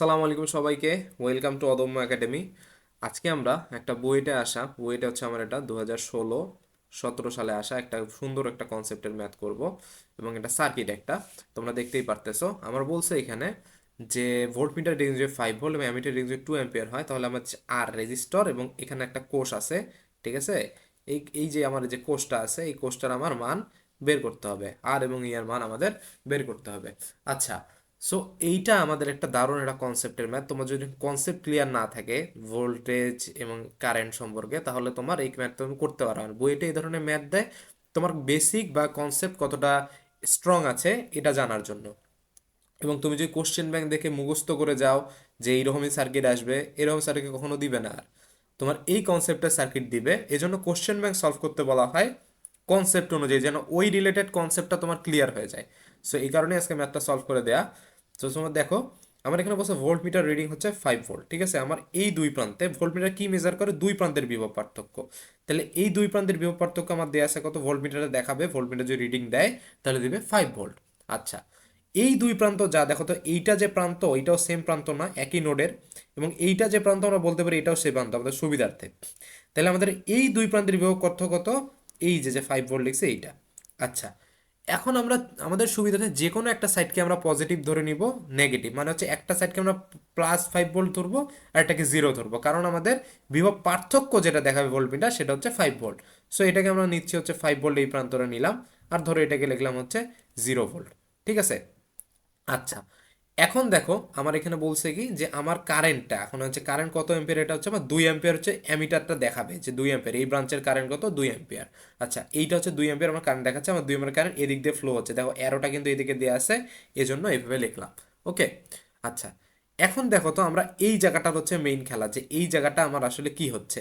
আসসালামু আলাইকুম সবাইকে। ওয়েলকাম টু অদম্য একাডেমি আজকে আমরা একটা বুয়েটে আসা, বইটা হচ্ছে আমার এটা দু হাজার ষোলো, সতেরো সালে আসা একটা সুন্দর একটা কনসেপ্টের ম্যাথ করব এবং এটা সার্কিট একটা। তোমরা দেখতেই পারতেছো। আমার বলছে এখানে যে ভোল্টমিটার রিডিং যদি ফাইভ ভোল্ট এবং অ্যামিটার যদি টু অ্যাম্পিয়ার হয়, তাহলে আমার আর রেজিস্টর এবং এখানে একটা কোষ আছে, ঠিক আছে? এই এই যে আমার যে কোষটা আছে, এই কোষটার আমার মান বের করতে হবে। আর এবং ইয়ার মান আমাদের বের করতে হবে। আচ্ছা সো এইটা আমাদের একটা দারুণ একটা কনসেপ্টের ম্যাথ তোমার যদি কনসেপ্ট ক্লিয়ার না থাকে ভোল্টেজ এবং কারেন্ট সম্পর্কে, তাহলে তোমার এই ম্যাথ তুমি করতে পারো না। বইটা এই ধরনের ম্যাথ দেয়, তোমার বেসিক বা কনসেপ্ট কতটা স্ট্রং আছে, এটা জানার জন্য। এবং তুমি যদি কোশ্চেন ব্যাংক দেখে মুখস্থ করে যাও যে এইরকমই সার্কিট আসবে, এরকম সার্কিট কখনো দিবে না আর। তোমার এই কনসেপ্টের সার্কিট দিবে, এজন্য কোশ্চেন ব্যাংক সলভ করতে বলা হয় কনসেপ্ট অনুযায়ী, যেন ওই রিলেটেড কনসেপ্টটা তোমার ক্লিয়ার হয়ে যায়। সো এই কারণে আজকে ম্যাথটা সলভ করে দেয়া। তো তোমার দেখো, আমার এখানে বলছে ভোল্ট মিটার রিডিং হচ্ছে ফাইভ ভোল্ট ঠিক আছে? আমার এই দুই প্রান্তে ভোল্ট মিটার কি মেজার করে? দুই প্রান্তের বিভব পার্থক্য। তাহলে এই দুই প্রান্তের বিভব পার্থক্য আমার দেওয়া আছে কত? ভোল্ট মিটারে দেখাবে ভোল্ট মিটার যদি রিডিং দেয়, তাহলে দিবে ফাইভ ভোল্ট আচ্ছা এই দুই প্রান্ত যা, দেখো তো, এইটা যে প্রান্ত, এইটাও সেম প্রান্ত না, একই নোডের এবং এইটা যে প্রান্ত আমরা বলতে পারি, এটাও সেই প্রান্ত, আমাদের সুবিধার্থে। তাহলে আমাদের এই দুই প্রান্তের বিভব কত কত? এই যে যে ফাইভ ভোল্ট লিখছে এইটা। আচ্ছা এখন আমরা, আমাদের সুবিধাতে যে কোনো একটা সাইডকে আমরা পজিটিভ ধরে নিব নেগেটিভ মানে হচ্ছে একটা সাইডকে আমরা প্লাস ফাইভ ভোল্ট ধরবো, আর এটাকে জিরো ধরবো। কারণ আমাদের বিভব পার্থক্য যেটা দেখাবে ভোল্টমিটার সেটা হচ্ছে ফাইভ ভোল্ট সো এটাকে আমরা নিচ্ছি হচ্ছে ফাইভ ভোল্ট এই প্রান্তরে নিলাম, আর ধরো এটাকে লিখলাম হচ্ছে জিরো ভোল্ট ঠিক আছে? আচ্ছা। এখন দেখো, আমার এখানে বলছে কি যে আমার কারেন্টটা এখন হচ্ছে কারেন্ট কত অ্যাম্পিয়ার এটা হচ্ছে আমার দুই অ্যাম্পিয়ার হচ্ছে অ্যামিটারটা দেখাবে, যে দুই অ্যাম্পিয়ার এই ব্রাঞ্চের কারেন্ট কত? দুই অ্যাম্পিয়ার আচ্ছা এইটা হচ্ছে দুই অ্যাম্পিয়ার আমার কারেন্ট দেখাচ্ছে, আমার দুই অ্যাম্পিয়ার কারেন্ট এদিক দিয়ে ফ্লো হচ্ছে। দেখো অ্যারোটা কিন্তু এদিকে দেওয়া আছে, এজন্য এইভাবে লিখলাম। ওকে আচ্ছা এখন দেখো তো আমরা এই জায়গাটা হচ্ছে মেইন খেলা, যে এই জায়গাটা আমার আসলে কি হচ্ছে?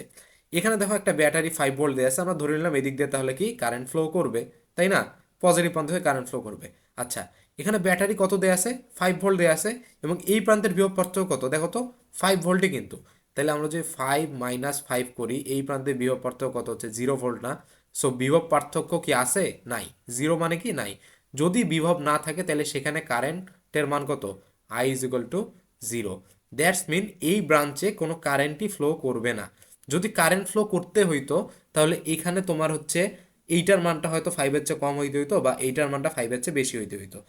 এখানে দেখো একটা ব্যাটারি ফাইভ ভোল্ট দেওয়া আছে, আমরা ধরে নিলাম এদিক দিয়ে তাহলে কি কারেন্ট ফ্লো করবে, তাই না? পজিটিভ প্রান্ত হয়ে কারেন্ট ফ্লো করবে। আচ্ছা এখানে ব্যাটারি কত দেয়া আছে? ফাইভ ভোল্ট দেয়া আছে এবং এই প্রান্তের বিভব পার্থক্য কত? দেখো তো ফাইভ ভোল্টই কিন্তু। তাহলে আমরা যদি ফাইভ মাইনাস ফাইভ করি, এই প্রান্তের বিভব পার্থক্য কত হচ্ছে? জিরো ভোল্ট না। সো বিভব পার্থক্য কি আছে? নাই। জিরো মানে কি? নাই। যদি বিভব না থাকে, তাহলে সেখানে কারেন্টের মান কত? I is equal to zero that's mean এই ব্রাঞ্চে কোনো কারেন্টই ফ্লো করবে না। যদি কারেন্ট ফ্লো করতে হইতো, তাহলে এখানে তোমার হচ্ছে, এইটার মানটা হয়তো ফাইভের চেয়ে কম হইতে হইতো বা এইটার মানটা ফাইভের চেয়ে বেশি হইতে হইতো।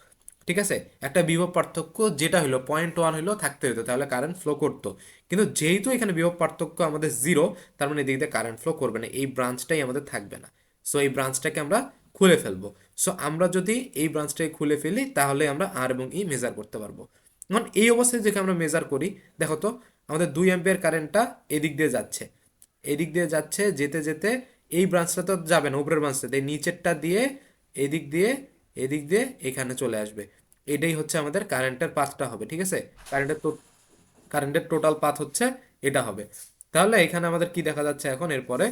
ঠিক আছে? একটা বিভব পার্থক্য যেটা হলো পয়েন্ট ওয়ান হলো থাকতে হতো, তাহলে কারেন্ট ফ্লো করতো। কিন্তু যেহেতু এখানে বিভব পার্থক্য আমাদের জিরো তার মানে এদিক দিয়ে কারেন্ট ফ্লো করবে না, এই ব্রাঞ্চটাই আমাদের থাকবে না। সো এই ব্রাঞ্চটাকে আমরা খুলে ফেলব। সো আমরা যদি এই ব্রাঞ্চটাকে খুলে ফেলি, তাহলে আমরা আর এবং ই মেজার করতে পারব। এখন এই অবস্থায় যদি আমরা মেজার করি, দেখো তো, আমাদের দুই অ্যাম্পিয়ার কারেন্টটা এদিক দিয়ে যাচ্ছে। এদিক দিয়ে যাচ্ছে, যেতে যেতে এই ব্রাঞ্চটা তো যাবে না, উপরের ব্রাঞ্চটা এই নিচেরটা দিয়ে, এদিক দিয়ে এদিক দিয়ে এখানে চলে আসবে। এটাই হচ্ছে আমাদের কারেন্টের পাথটা হবে, ঠিক আছে? কারেন্টের কারেন্টের টোটাল পাথ হচ্ছে এটা হবে। তাহলে এখানে আমাদের কি দেখা যাচ্ছে এখন? এরপরে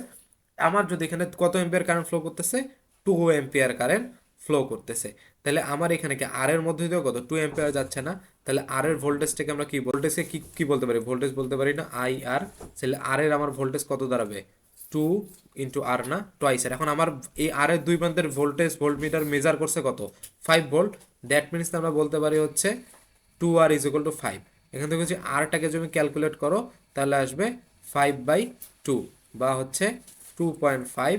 আমার যদি এখানে কত এম্পিয়ার কারেন্ট ফ্লো করতেছে? টু এম্পিয়ার কারেন্ট ফ্লো করতেছে। তাহলে আমার এখানে কি আর এর মধ্যে দিয়েও কত? টু এম্পিয়ার যাচ্ছে না। তাহলে আর এর ভোল্টেজটাকে আমরা কি ভোল্টেজকে কি কি বলতে পারি? ভোল্টেজ বলতে পারি না আই আর তাহলে আর এর আমার ভোল্টেজ কত দাঁড়াবে? টু ইন্টু আর না টোয়াইস আর এখন আমার এই আর এর দুই প্রান্তের ভোল্টেজ ভোল্টমিটার মেজার করছে কত? ফাইভ ভোল্ট দ্যাট মিনস আমরা বলতে পারি হচ্ছে two R is equal to five এখান থেকে হচ্ছে আরটাকে যদি ক্যালকুলেট করো, তাহলে আসবে ফাইভ বাই টু বা হচ্ছে টু পয়েন্ট ফাইভ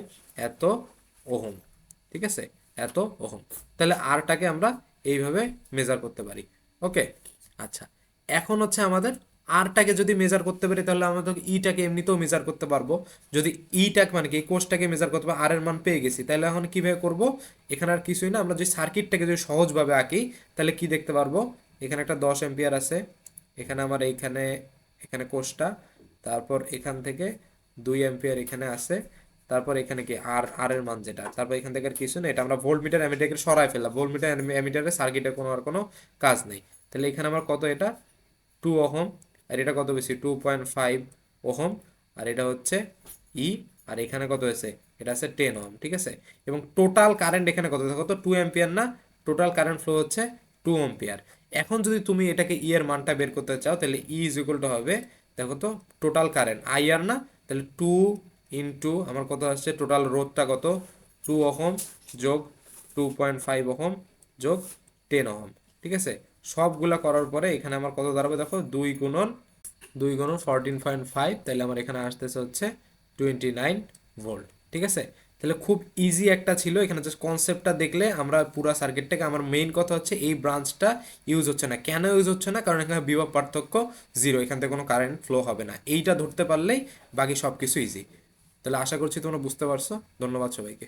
এত ওহম। ঠিক আছে? এত ওহম। তাহলে আরটাকে আমরা এইভাবে মেজার করতে পারি। ওকে আচ্ছা। এখন হচ্ছে আমাদের আরটাকে যদি মেজার করতে পারি, তাহলে আমরা তো ইটাকে এমনিতেও মেজার করতে পারব। যদি ইটাকে মানে কি কোষটাকে মেজার করতে পারব আর এর মান পেয়ে গেছি। তাহলে এখন কীভাবে করব? এখানে আর কিছুই না, আমরা যদি সার্কিটটাকে যদি সহজভাবে আঁকি, তাহলে কি দেখতে পারব? এখানে একটা দশ এম্পিয়ার আছে। এখানে আমার এইখানে, এখানে কোষটা তারপর এখান থেকে দুই এম্পিয়ার এখানে আছে। তারপর এখানে কি, আর আর এর মান যেটা। তারপর এখান থেকে আর কিছু নেই এটা আমরা ভোল্ট মিটার অ্যামিটারকে সরাই ফেললাম। ভোল্ট মিটার অ্যামিটারের সার্কিটের কোনো আর কোনো কাজ নেই। তাহলে এখানে আমার কত এটা? টু ওহম আর এটা কত বেশি? টু পয়েন্ট ফাইভ ওহম, আর এটা হচ্ছে ই আর এখানে কত হয়েছে? এটা আছে টেন ওহম, ঠিক আছে? এবং টোটাল কারেন্ট এখানে কত দেখো তো টু অ্যাম্পিয়ার না? টোটাল কারেন্ট ফ্লো হচ্ছে টু অ্যাম্পিয়ার এখন যদি তুমি এটাকে ই এর মানটা বের করতে চাও, তাহলে ই ইজ ইকুয়াল টু হবে, দেখো তো টোটাল কারেন্ট আই আর না? তাহলে টু ইন্টু আমার কত আসছে? টোটাল রোধটা কত? টু ওহম যোগ টু পয়েন্ট ফাইভ ওহম যোগ টেন ওহম, ঠিক আছে? সবগুলা করার পরে এখানে আমার কত দাঁড়াবে দেখো? দুই গুণন দুই গুণন ফোরটিন পয়েন্ট ফাইভ তাহলে আমার এখানে আসতেছে হচ্ছে টোয়েন্টি নাইন ভোল্ট ঠিক আছে? তাহলে খুব ইজি একটা ছিল, এখানে জাস্ট কনসেপ্টটা দেখলে আমরা পুরো সার্কিটটাকে আমার মেইন কথা হচ্ছে এই ব্রাঞ্চটা ইউজ হচ্ছে না। কেন ইউজ হচ্ছে না? কারণ এখানে বিভব পার্থক্য জিরো এখান থেকে কোনো কারেন্ট ফ্লো হবে না। এইটা ধরতে পারলেই বাকি সব কিছু ইজি তাহলে আশা করছি তোমরা বুঝতে পারছ। ধন্যবাদ সবাইকে।